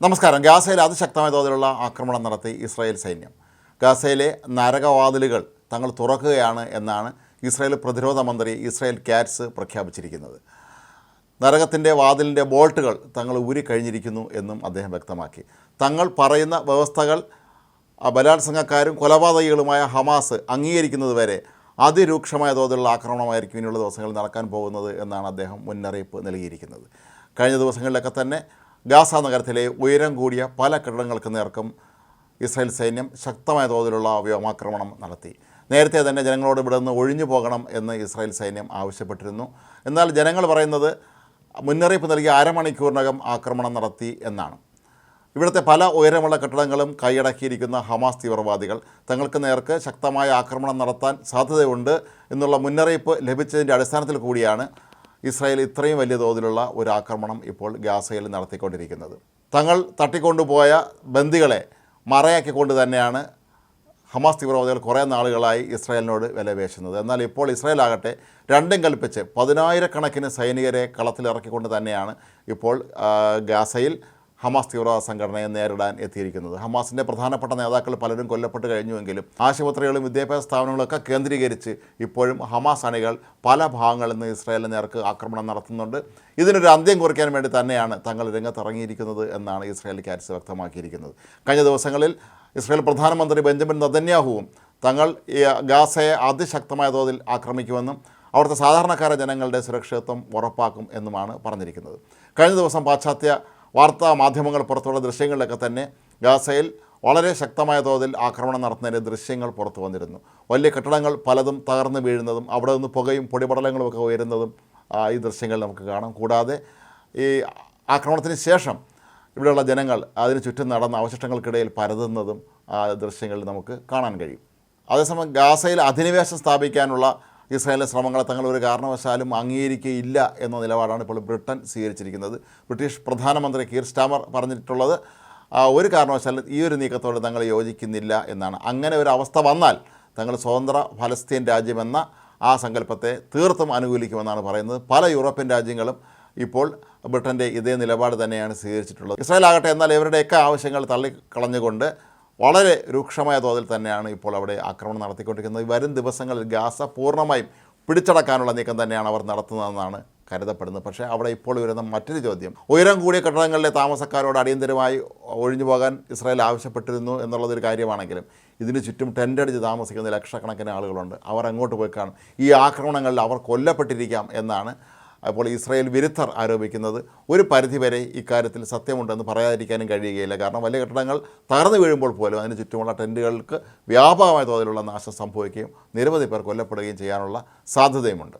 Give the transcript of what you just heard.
നമസ്കാരം. ഗാസയിൽ അതിശക്തമായ തോതിലുള്ള ആക്രമണം നടത്തി ഇസ്രായേൽ സൈന്യം. ഗാസയിലെ നരകവാതിലുകൾ തങ്ങൾ തുറക്കുകയാണ് എന്നാണ് ഇസ്രായേൽ പ്രതിരോധ മന്ത്രി ഇസ്രായേൽ കാറ്റ്സ് പ്രഖ്യാപിച്ചിരിക്കുന്നത്. നരകത്തിന്റെ വാതിലിന്റെ ബോൾട്ടുകൾ തങ്ങൾ ഊരിക്കഴിഞ്ഞിരിക്കുന്നു എന്നും അദ്ദേഹം വ്യക്തമാക്കി. തങ്ങൾ പറയുന്ന വ്യവസ്ഥകൾ ബലാത്സംഗക്കാരും കൊലപാതകികളുമായ ഹമാസ് അംഗീകരിക്കുന്നതുവരെ അതിരൂക്ഷമായ തോതിലുള്ള ആക്രമണമായിരിക്കും ഇനിയുള്ള ദിവസങ്ങളിൽ നടക്കാൻ പോകുന്നത് എന്നാണ് അദ്ദേഹം മുന്നറിയിപ്പ് നൽകിയിരിക്കുന്നത്. കഴിഞ്ഞ ദിവസങ്ങളിലൊക്കെ തന്നെ ഗാസ നഗരത്തിലെ ഉയരം കൂടിയ പല കെട്ടിടങ്ങൾക്ക് നേർക്കും ഇസ്രായേൽ സൈന്യം ശക്തമായ തോതിലുള്ള വ്യോമാക്രമണം നടത്തി. നേരത്തെ തന്നെ ജനങ്ങളോട് ഇവിടെ നിന്ന് ഒഴിഞ്ഞു പോകണം എന്ന് ഇസ്രായേൽ സൈന്യം ആവശ്യപ്പെട്ടിരുന്നു. എന്നാൽ ജനങ്ങൾ പറയുന്നത് മുന്നറിയിപ്പ് നൽകി അരമണിക്കൂറിനകം ആക്രമണം നടത്തി എന്നാണ്. ഇവിടുത്തെ പല ഉയരമുള്ള കെട്ടിടങ്ങളും കൈയടക്കിയിരിക്കുന്ന ഹമാസ് തീവ്രവാദികൾ തങ്ങൾക്ക് നേർക്ക് ശക്തമായ ആക്രമണം നടത്താൻ സാധ്യതയുണ്ട് എന്നുള്ള മുന്നറിയിപ്പ് ലഭിച്ചതിന്റെ അടിസ്ഥാനത്തിൽ കൂടിയാണ് ഇസ്രായേൽ ഇത്രയും വലിയ തോതിലുള്ള ഒരു ആക്രമണം ഇപ്പോൾ ഗാസയിൽ നടത്തിക്കൊണ്ടിരിക്കുന്നത്. തങ്ങൾ തട്ടിക്കൊണ്ടുപോയ ബന്ദികളെ മറയാക്കിക്കൊണ്ട് തന്നെയാണ് ഹമാസ് തീവ്രവാദികൾ കുറേ നാളുകളായി ഇസ്രായേലിനോട് വിലപേശുന്നത് എന്നാൽ ഇപ്പോൾ ഇസ്രായേൽ ആകട്ടെ രണ്ടും കൽപ്പിച്ച് പതിനായിരക്കണക്കിന് സൈനികരെ കളത്തിലിറക്കിക്കൊണ്ട് തന്നെയാണ് ഇപ്പോൾ ഗാസയിൽ ഹമാസ് തീവ്രവാദ സംഘടനയെ നേരിടാൻ എത്തിയിരിക്കുന്നത്. ഹമാസിന്റെ പ്രധാനപ്പെട്ട നേതാക്കൾ പലരും കൊല്ലപ്പെട്ട് കഴിഞ്ഞുവെങ്കിലും ആശുപത്രികളും വിദ്യാഭ്യാസ സ്ഥാപനങ്ങളൊക്കെ കേന്ദ്രീകരിച്ച് ഇപ്പോഴും ഹമാസ് അണികൾ പല ഭാഗങ്ങളിൽ നിന്ന് ഇസ്രായേലിന് നേർക്ക് ആക്രമണം നടത്തുന്നുണ്ട്. ഇതിനൊരു അന്ത്യം കുറിക്കാൻ വേണ്ടി തന്നെയാണ് തങ്ങൾ രംഗത്തിറങ്ങിയിരിക്കുന്നത് എന്നാണ് ഇസ്രായേൽ കാര്യസ് വ്യക്തമാക്കിയിരിക്കുന്നത്. കഴിഞ്ഞ ദിവസങ്ങളിൽ ഇസ്രായേൽ പ്രധാനമന്ത്രി ബെഞ്ചമിൻ നദന്യാഹുവും തങ്ങൾ ഗാസയെ അതിശക്തമായ തോതിൽ ആക്രമിക്കുമെന്നും അവിടുത്തെ സാധാരണക്കാര ജനങ്ങളുടെ സുരക്ഷിതത്വം ഉറപ്പാക്കും എന്നുമാണ് പറഞ്ഞിരിക്കുന്നത്. കഴിഞ്ഞ ദിവസം പാശ്ചാത്യ വാർത്താ മാധ്യമങ്ങൾ പുറത്തുള്ള ദൃശ്യങ്ങളിലൊക്കെ തന്നെ ഗാസയിൽ വളരെ ശക്തമായ തോതിൽ ആക്രമണം നടത്തുന്നതിന്റെ ദൃശ്യങ്ങൾ പുറത്തു വന്നിരുന്നു. വലിയ കെട്ടിടങ്ങൾ പലതും തകർന്നു വീഴുന്നതും അവിടെ നിന്ന് പുകയും പൊടിപടലങ്ങളും ഒക്കെ ഉയരുന്നതും ഈ ദൃശ്യങ്ങൾ നമുക്ക് കാണാം. കൂടാതെ ഈ ആക്രമണത്തിന് ശേഷം ഇവിടെയുള്ള ജനങ്ങൾ അതിന് ചുറ്റും നടന്ന അവശിഷ്ടങ്ങൾക്കിടയിൽ പരതുന്നതും ആ ദൃശ്യങ്ങളിൽ നമുക്ക് കാണാൻ കഴിയും. അതേസമയം ഗാസയിൽ അധിനിവേശം സ്ഥാപിക്കാനുള്ള ഇസ്രായേലിന്റെ ശ്രമങ്ങളെ തങ്ങൾ ഒരു കാരണവശാലും അംഗീകരിക്കുകയില്ല എന്ന നിലപാടാണ് ഇപ്പോൾ ബ്രിട്ടൻ സ്വീകരിച്ചിരിക്കുന്നത്. ബ്രിട്ടീഷ് പ്രധാനമന്ത്രി കീർ സ്റ്റാമർ പറഞ്ഞിട്ടുള്ളത് ഒരു കാരണവശാലും ഈ ഒരു നീക്കത്തോട് തങ്ങൾ യോജിക്കുന്നില്ല എന്നാണ്. അങ്ങനെ ഒരു അവസ്ഥ വന്നാൽ തങ്ങൾ സ്വതന്ത്ര ഫലസ്തീൻ രാജ്യമെന്ന ആ സങ്കല്പത്തെ തീർത്തും അനുകൂലിക്കുമെന്നാണ് പറയുന്നത്. പല യൂറോപ്യൻ രാജ്യങ്ങളും ഇപ്പോൾ ബ്രിട്ടന്റെ ഇതേ നിലപാട് തന്നെയാണ് സ്വീകരിച്ചിട്ടുള്ളത്. ഇസ്രായേൽ ആകട്ടെ എന്നാൽ ഇവരുടെയൊക്കെ ആവശ്യങ്ങൾ തള്ളിക്കളഞ്ഞുകൊണ്ട് വളരെ രൂക്ഷമായ തോതിൽ തന്നെയാണ് ഇപ്പോൾ അവിടെ ആക്രമണം നടത്തിക്കൊണ്ടിരിക്കുന്നത്. വരും ദിവസങ്ങളിൽ ഗാസ പൂർണമായും പിടിച്ചടക്കാനുള്ള നീക്കം തന്നെയാണ് അവർ നടത്തുന്നതെന്നാണ് കരുതപ്പെടുന്നത്. പക്ഷേ അവിടെ ഇപ്പോൾ ഉയരുന്ന മറ്റൊരു ചോദ്യം. ഉയരം കൂടിയ കെട്ടിടങ്ങളിലെ താമസക്കാരോട് അടിയന്തരമായി ഒഴിഞ്ഞു പോകാൻ ഇസ്രായേൽ ആവശ്യപ്പെട്ടിരുന്നു എന്നുള്ളതൊരു കാര്യമാണെങ്കിലും ഇതിന് ചുറ്റും ടെന്റ് അടിച്ച് താമസിക്കുന്ന ലക്ഷക്കണക്കിന് ആളുകളുണ്ട്. അവർ അങ്ങോട്ട് പോയി കാണും. ഈ ആക്രമണങ്ങളിൽ അവർ കൊല്ലപ്പെട്ടിരിക്കാം എന്നാണ് അപ്പോൾ ഇസ്രായേൽ വിരുദ്ധർ ആരോപിക്കുന്നത് ഒരു പരിധിവരെ ഇക്കാര്യത്തിൽ സത്യമുണ്ടെന്ന് പറയാതിരിക്കാനും കഴിയുകയില്ല. കാരണം വലിയ കെട്ടിടങ്ങൾ തകർന്നു വീഴുമ്പോൾ പോലും അതിന് ചുറ്റുമുള്ള ടെന്റുകൾക്ക് വ്യാപകമായ തോതിലുള്ള നാശം സംഭവിക്കുകയും നിരവധി പേർ കൊല്ലപ്പെടുകയും ചെയ്യാനുള്ള സാധ്യതയുമുണ്ട്.